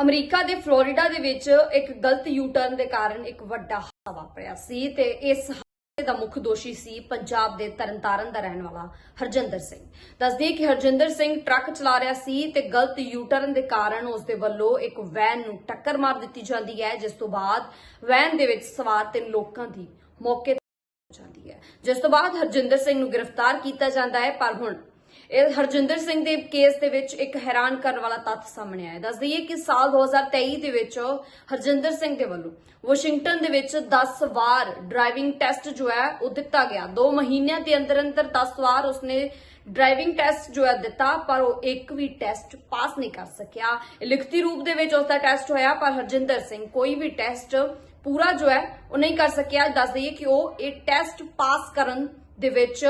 America ਦੇ Florida ਦੇ ਵਿੱਚ ਇੱਕ ਗਲਤ ਯੂ ਟਰਨ ਦੇ ਕਾਰਨ ਇੱਕ ਵੱਡਾ ਹਾਦਸਾ ਵਾਪਰਿਆ ਸੀ ਤੇ ਇਸ ਹਾਦਸੇ ਦਾ ਮੁੱਖ ਦੋਸ਼ੀ ਸੀ ਪੰਜਾਬ ਦੇ ਤਰਨਤਾਰਨ ਦਾ ਰਹਿਣ ਵਾਲਾ ਹਰਜਿੰਦਰ ਸਿੰਘ। ਦੱਸਦੀ ਕਿ ਹਰਜਿੰਦਰ ਸਿੰਘ ਟਰੱਕ ਚਲਾ ਰਿਹਾ ਸੀ ਤੇ ਗਲਤ ਯੂ ਟਰਨ ਦੇ ਕਾਰਨ ਉਸ ਦੇ ਵੱਲੋਂ ਇੱਕ ਵੈਨ ਨੂੰ ਟੱਕਰ ਮਾਰ ਦਿੱਤੀ ਜਾਂਦੀ ਹੈ, ਜਿਸ ਤੋਂ ਬਾਅਦ ਵੈਨ ਦੇ ਵਿੱਚ ਸਵਾਰ ਤਿੰਨ ਲੋਕਾਂ ਦੀ ਮੌਕੇ ਤੇ ਜਾਂਦੀ ਹੈ। ਜਿਸ ਤੋਂ ਬਾਅਦ ਹਰਜਿੰਦਰ ਸਿੰਘ ਨੂੰ ਗ੍ਰਿਫਤਾਰ ਕੀਤਾ ਜਾਂਦਾ ਹੈ, ਪਰ ਹੁਣ ਇਹ ਹਰਜਿੰਦਰ ਸਿੰਘ ਦੇ ਕੇਸ ਦੇ ਵਿੱਚ ਇੱਕ ਹੈਰਾਨ ਕਰਨ ਵਾਲਾ ਤੱਥ ਸਾਹਮਣੇ ਆਇਆ। ਦੱਸ ਦਈਏ ਕਿ ਸਾਲ 2023 ਦੇ ਵਿੱਚ ਹਰਜਿੰਦਰ ਸਿੰਘ ਦੇ ਵੱਲੋਂ ਵਾਸ਼ਿੰਗਟਨ ਦੇ ਵਿੱਚ 10 ਵਾਰ ਡਰਾਈਵਿੰਗ ਟੈਸਟ ਜੋ ਹੈ ਉਹ ਦਿੱਤਾ ਗਿਆ। 2 ਮਹੀਨਿਆਂ ਦੇ ਅੰਦਰ ਅੰਦਰ 10 ਵਾਰ ਉਸਨੇ ਡਰਾਈਵਿੰਗ ਟੈਸਟ ਜੋ ਹੈ ਦਿੱਤਾ, ਪਰ ਉਹ ਇੱਕ ਵੀ ਟੈਸਟ ਪਾਸ ਨਹੀਂ ਕਰ ਸਕਿਆ। ਲਿਖਤੀ ਰੂਪ ਦੇ ਵਿੱਚ ਉਸ ਦਾ ਟੈਸਟ ਹੋਇਆ, ਪਰ ਹਰਜਿੰਦਰ ਸਿੰਘ ਕੋਈ ਵੀ ਟੈਸਟ ਪੂਰਾ ਜੋ ਹੈ ਉਹ ਨਹੀਂ ਕਰ ਸਕਿਆ। ਦੱਸ ਦਈਏ ਕਿ ਉਹ ਇਹ ਟੈਸਟ ਪਾਸ ਕਰਨ ਦੇ ਵਿੱਚ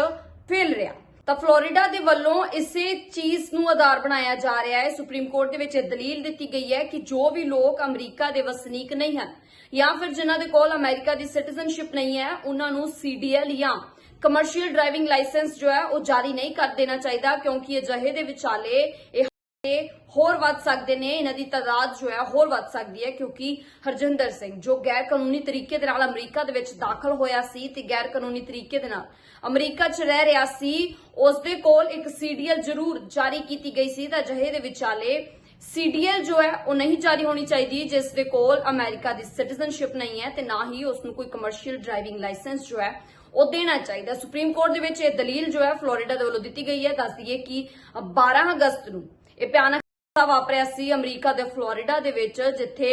ਫੇਲ ਰਿਹਾ। ਤਾਂ ਫਲੋਰੀਡਾ ਦੇ ਵੱਲੋਂ ਇਸੇ ਚੀਜ਼ ਨੂੰ ਆਧਾਰ ਬਣਾਇਆ ਜਾ ਰਿਹਾ ਹੈ। ਸੁਪਰੀਮ ਕੋਰਟ ਦੇ ਵਿੱਚ ਇਹ ਦਲੀਲ ਦਿੱਤੀ ਗਈ ਹੈ ਕਿ ਜੋ ਵੀ ਲੋਕ ਅਮਰੀਕਾ ਦੇ ਵਸਨੀਕ ਨਹੀਂ ਹਨ ਜਾਂ ਫਿਰ ਜਿਨ੍ਹਾਂ ਦੇ ਕੋਲ ਅਮਰੀਕਾ ਦੀ ਸਿਟੀਜ਼ਨਸ਼ਿਪ ਨਹੀਂ ਹੈ, ਉਹਨਾਂ ਨੂੰ ਸੀਡੀਐਲ ਜਾਂ ਕਮਰਸ਼ੀਅਲ ਡਰਾਈਵਿੰਗ ਲਾਇਸੈਂਸ ਜੋ ਹੈ ਉਹ ਜਾਰੀ ਨਹੀਂ ਕਰ ਦੇਣਾ ਚਾਹੀਦਾ ਕਿਉਂਕਿ ਅਜਿਹੇ ਦੇ ਵਿਚਾਲੇ ਇਹ ਇਹ ਹੋਰ ਵੱਧ ਸਕਦੇ ਨੇ। ਇਹਨਾਂ ਦੀ ਤਾਦਾਦ ਜੋ ਹੈ, ਹੋਰ ਵੱਧ ਸਕਦੀ ਹੈ ਕਿਉਂਕਿ ਹਰਜਿੰਦਰ ਸਿੰਘ, ਜੋ ਗੈਰ ਕਾਨੂੰਨੀ ਤਰੀਕੇ ਦੇ ਨਾਲ ਅਮਰੀਕਾ ਦੇ ਵਿੱਚ ਦਾਖਲ ਹੋਇਆ ਸੀ ਤੇ ਗੈਰ ਕਾਨੂੰਨੀ ਤਰੀਕੇ ਦੇ ਨਾਲ ਅਮਰੀਕਾ 'ਚ ਰਹਿ ਰਿਹਾ ਸੀ ਉਸ ਦੇ ਕੋਲ ਇੱਕ ਸੀਡੀਐਲ ਜ਼ਰੂਰ ਜਾਰੀ ਕੀਤੀ ਗਈ ਸੀ ਤਾਂ ਅਜਿਹੇ ਦੇ ਵਿਚਾਲੇ ਸੀਡੀਐਲ ਜੋ ਹੈ, ਉਹ ਨਹੀਂ ਜਾਰੀ ਹੋਣੀ ਚਾਹੀਦੀ, ਜਿਸ ਦੇ ਕੋਲ ਅਮਰੀਕਾ ਦੀ ਸਿਟੀਜ਼ਨਸ਼ਿਪ ਨਹੀਂ ਹੈ ਤੇ ਨਾ ਹੀ ਉਸ ਨੂੰ ਕੋਈ ਕਮਰਸ਼ੀਅਲ ਡਰਾਈਵਿੰਗ ਲਾਇਸੈਂਸ ਜੋ ਹੈ, ਉਹ ਦੇਣਾ ਚਾਹੀਦਾ। ਸੁਪਰੀਮ ਕੋਰਟ ਦੇ ਵਿੱਚ ਇਹ ਦਲੀਲ ਜੋ ਹੈ, ਫਲੋਰੀਡਾ ਦੇ ਵੱਲੋਂ ਦਿੱਤੀ ਗਈ ਹੈ। ਦੱਸ ਦਈਏ ਕਿ 12 ਅਗਸਤ ਨੂੰ ਇਹ ਭਿਆਨਕ ਹਾਦਸਾ ਵਾਪਰਿਆ ਸੀ ਅਮਰੀਕਾ ਦੇ ਫਲੋਰੀਡਾ ਦੇ ਵਿੱਚ, ਜਿੱਥੇ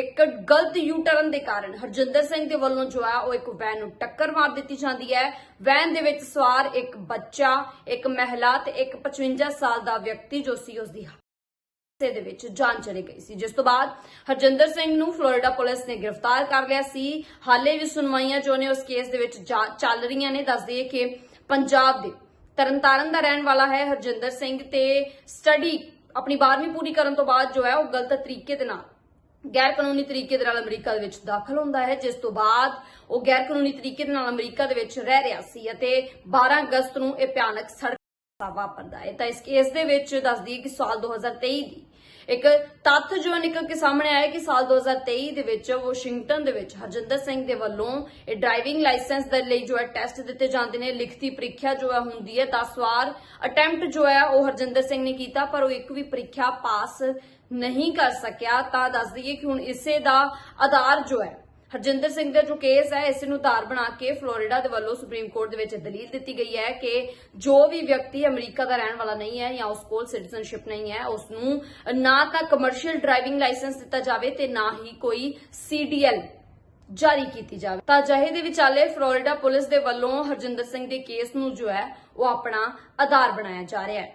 ਇੱਕ ਗਲਤ ਯੂ ਟਰਨ ਦੇ ਕਾਰਨ ਹਰਜਿੰਦਰ ਸਿੰਘ ਦੇ ਵੱਲੋਂ ਜੋ ਹੈ ਉਹ ਇੱਕ ਵੈਨ ਨੂੰ ਟੱਕਰ ਮਾਰ ਦਿੱਤੀ ਜਾਂਦੀ ਹੈ। ਵੈਨ ਦੇ ਵਿੱਚ ਸਵਾਰ ਇੱਕ ਬੱਚਾ, ਇੱਕ ਮਹਿਲਾ ਤੇ ਇੱਕ 55 ਸਾਲ ਦਾ ਵਿਅਕਤੀ ਜੋ ਸੀ ਉਸ ਦੀ ਹਾਦਸੇ ਦੇ ਵਿੱਚ ਜਾਨ ਚਲੀ ਗਈ ਸੀ। ਜਿਸ ਤੋਂ ਬਾਅਦ ਹਰਜਿੰਦਰ ਸਿੰਘ ਨੂੰ ਫਲੋਰੀਡਾ ਪੁਲਿਸ ਨੇ ਗ੍ਰਿਫਤਾਰ ਕਰ ਲਿਆ ਸੀ। ਹਾਲੇ ਵੀ ਸੁਣਵਾਈਆਂ ਜੋ ਨੇ ਉਸ ਕੇਸ ਦੇ ਵਿੱਚ ਚੱਲ ਰਹੀਆਂ ਨੇ। ਦੱਸ ਦਈਏ ਕਿ ਪੰਜਾਬ ਦੇ ਤਰਨਤਾਰਨ ਦਾ ਰਹਿਣ ਵਾਲਾ ਹੈ ਹਰਜਿੰਦਰ ਸਿੰਘ ਤੇ ਸਟੱਡੀ ਆਪਣੀ 12ਵੀਂ ਪੂਰੀ ਕਰਨ ਤੋਂ ਬਾਅਦ ਜੋ ਹੈ ਉਹ ਗਲਤ ਤਰੀਕੇ ਦੇ ਨਾਲ ਗੈਰ ਕਾਨੂੰਨੀ ਤਰੀਕੇ ਦੇ ਨਾਲ ਅਮਰੀਕਾ ਦੇ ਵਿੱਚ ਦਾਖਲ ਹੁੰਦਾ ਹੈ, ਜਿਸ ਤੋਂ ਬਾਅਦ ਉਹ ਗੈਰ ਕਾਨੂੰਨੀ ਤਰੀਕੇ ਦੇ ਨਾਲ ਅਮਰੀਕਾ ਦੇ ਵਿੱਚ ਰਹਿ ਰਿਹਾ ਸੀ ਅਤੇ 12 ਅਗਸਤ ਨੂੰ ਇਹ ਭਿਆਨਕ ਸੜਕ ਹਾਦਸਾ ਵਾਪਰਦਾ ਹੈ। ਤਾਂ ਇਸ ਕੇਸ ਦੇ ਵਿੱਚ ਦੱਸਦੀ ਹੈ ਕਿ ਸਾਲ 2023 ਦੀ ਇੱਕ ਤੱਥ ਜੋ ਨਿਕਲ ਕੇ ਸਾਹਮਣੇ ਆਇਆ ਕਿ ਸਾਲ 2023 ਦੇ ਵਿੱਚ ਵਾਸ਼ਿੰਗਟਨ ਦੇ ਵਿੱਚ ਹਰਜਿੰਦਰ ਸਿੰਘ ਦੇ ਵੱਲੋਂ ਇਹ ਡਰਾਈਵਿੰਗ ਲਾਇਸੈਂਸ ਦੇ ਲਈ ਜੋ ਹੈ ਟੈਸਟ ਦਿੱਤੇ ਜਾਂਦੇ ਨੇ, ਲਿਖਤੀ ਪ੍ਰੀਖਿਆ ਜੋ ਹੈ ਹੁੰਦੀ ਹੈ ਤਾਂ ਸਵਾਰ ਅਟੈਂਪਟ ਜੋ ਹੈ ਉਹ ਹਰਜਿੰਦਰ ਸਿੰਘ ਨੇ ਕੀਤਾ, ਪਰ ਉਹ ਇੱਕ ਵੀ ਪ੍ਰੀਖਿਆ ਪਾਸ ਨਹੀਂ ਕਰ ਸਕਿਆ। ਤਾਂ ਦੱਸ ਦਈਏ ਕਿ ਹੁਣ ਇਸੇ ਦਾ ਆਧਾਰ ਜੋ ਹੈ ਹਰਜਿੰਦਰ ਸਿੰਘ ਦਾ ਜੋ ਕੇਸ ਹੈ, ਇਸ ਨੂੰ ਆਧਾਰ ਬਣਾ ਕੇ ਫਲੋਰੀਡਾ ਦੇ ਵੱਲੋਂ ਸੁਪਰੀਮ ਕੋਰਟ ਦੇ ਵਿੱਚ ਦਲੀਲ ਦਿੱਤੀ ਗਈ ਹੈ ਕਿ ਜੋ ਵੀ ਵਿਅਕਤੀ ਅਮਰੀਕਾ ਦਾ ਰਹਿਣ ਵਾਲਾ ਨਹੀਂ ਹੈ ਜਾਂ ਉਸ ਕੋਲ ਸਿਟੀਜ਼ਨਸ਼ਿਪ ਨਹੀਂ ਹੈ, ਉਸ ਨੂੰ ਨਾ ਤਾਂ ਕਮਰਸ਼ੀਅਲ ਡਰਾਈਵਿੰਗ ਲਾਇਸੈਂਸ ਦਿੱਤਾ ਜਾਵੇ ਤੇ ਨਾ ਹੀ ਕੋਈ ਸੀਡੀਐਲ ਜਾਰੀ ਕੀਤੀ ਜਾਵੇ। ਤਾਂ ਅਜਿਹੇ ਦੇ ਵਿਚਾਲੇ ਫਲੋਰੀਡਾ ਪੁਲਿਸ ਦੇ ਵੱਲੋਂ ਹਰਜਿੰਦਰ ਸਿੰਘ ਦੇ ਕੇਸ ਨੂੰ ਜੋ ਹੈ, ਉਹ ਆਪਣਾ ਆਧਾਰ ਬਣਾਇਆ ਜਾ ਰਿਹਾ ਹੈ।